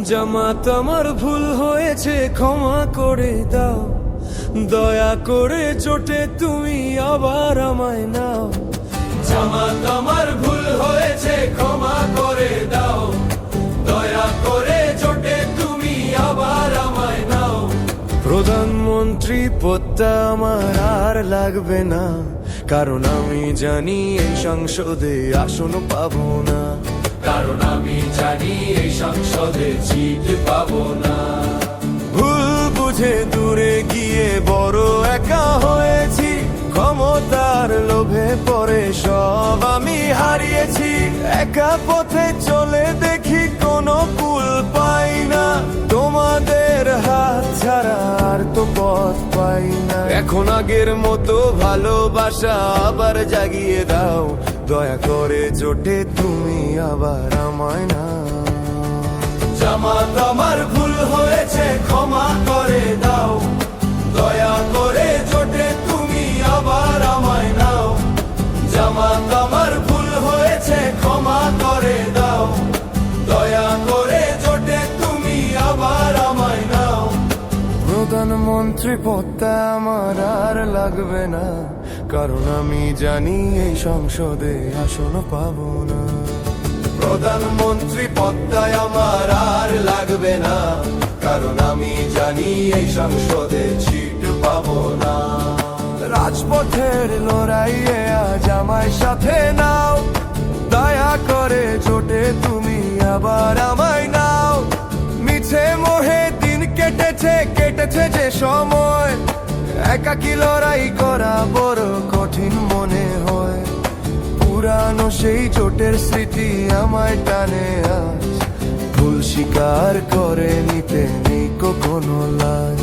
জামাত আমার ভুল হয়েছে, ক্ষমা করে দাও। দয়া করে চোটে তুমি আবার আমায় নাও। জামাত আমার ভুল হয়েছে, ক্ষমা করে দাও। দয়া করে চোটে তুমি আবার আমায় নাও। প্রধানমন্ত্রী পদটা আমার আর লাগবে না, কারণ আমি জানি এই সংসদে আসন পাবো না। কারণ আমি জানি এই সংসদে সিট পাবো না। ভুল বুঝে দূরে গিয়ে বড় একা হয়েছি, ক্ষমতার লোভে পড়ে সব আমি হারিয়েছি। একা পথে চলে দেখি কোনো কুল পাই না, তোমাদের হাত ছাড়া আর তো পথ পাই না। এখন আগের মতো ভালোবাসা আবার জাগিয়ে দাও দয়া করে জোটে তুমি আবার আমায় না জামাত প্রধানমন্ত্রী পদটা আমার আর লাগবে না। কারণ আমি জানি এই সংসদে আসন পাব না। প্রধানমন্ত্রী পদটায় আমার আর লাগবে না। কারণ আমি জানি এই সংসদে সিট পাবো না। রাজপথের লড়াইয়ে আজ আমায় সাথে নাও। দয়া করে জোটে তুমি আবার আমায় নাও। মিছে মোহে দিন কেটেছে কেটেছে যে সময় একাকি লড়াই করা বড় কঠিন মনে হয়। পুরানো সেই চোটের স্মৃতি আমায় টানে আজ। ভুল স্বীকার করে নিতে নেই কোনো লাজ।